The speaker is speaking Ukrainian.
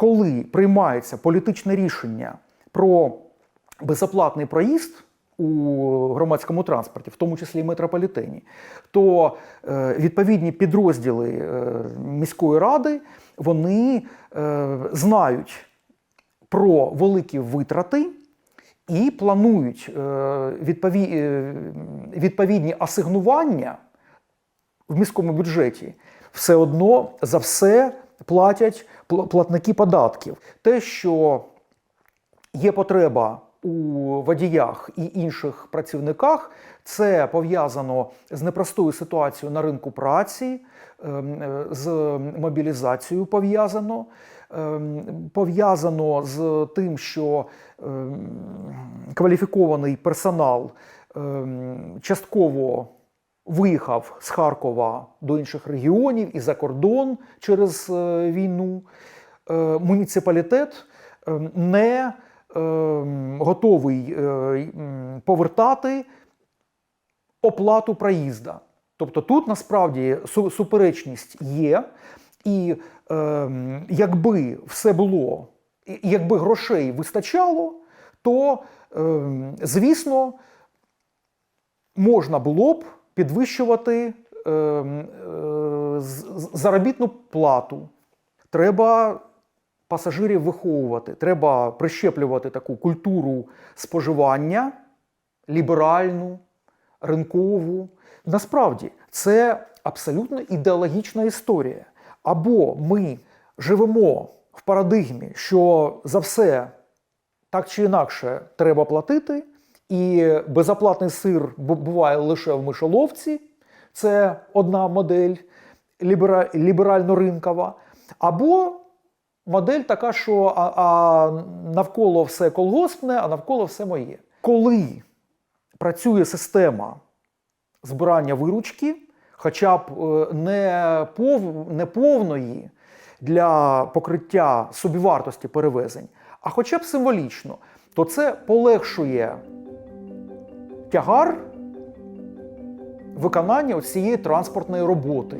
коли приймається політичне рішення про безоплатний проїзд у громадському транспорті, в тому числі і метрополітені, то е, відповідні підрозділи е, міської ради вони е, знають про великі витрати і планують відпові- відповідні асигнування в міському бюджеті. Все одно за все платять платники податків. Те, що є потреба у водіях і інших працівниках, це пов'язано з непростою ситуацією на ринку праці, ем, е, з мобілізацією пов'язано. ем, Пов'язано з тим, що ем, кваліфікований персонал частково виїхав з Харкова до інших регіонів і за кордон через е, війну. Е, Муніципалітет е, не готовий повертати оплату проїзда. Тобто тут насправді суперечність є, і якби все було, якби грошей вистачало, то, е, звісно, можна було б підвищувати е, е, заробітну плату. Треба пасажирів виховувати, треба прищеплювати таку культуру споживання ліберальну, ринкову. Насправді це абсолютно ідеологічна історія. Або ми живемо в парадигмі, що за все так чи інакше треба платити, і безоплатний сир буває лише в мишоловці. Це одна модель лібера- ліберально-ринкова. Або модель така, що а, а навколо все колгоспне, а навколо все моє. Коли працює система збирання виручки, хоча б е, не, пов, не повної для покриття собівартості перевезень, а хоча б символічно, то це полегшує тягар виконання цієї транспортної роботи.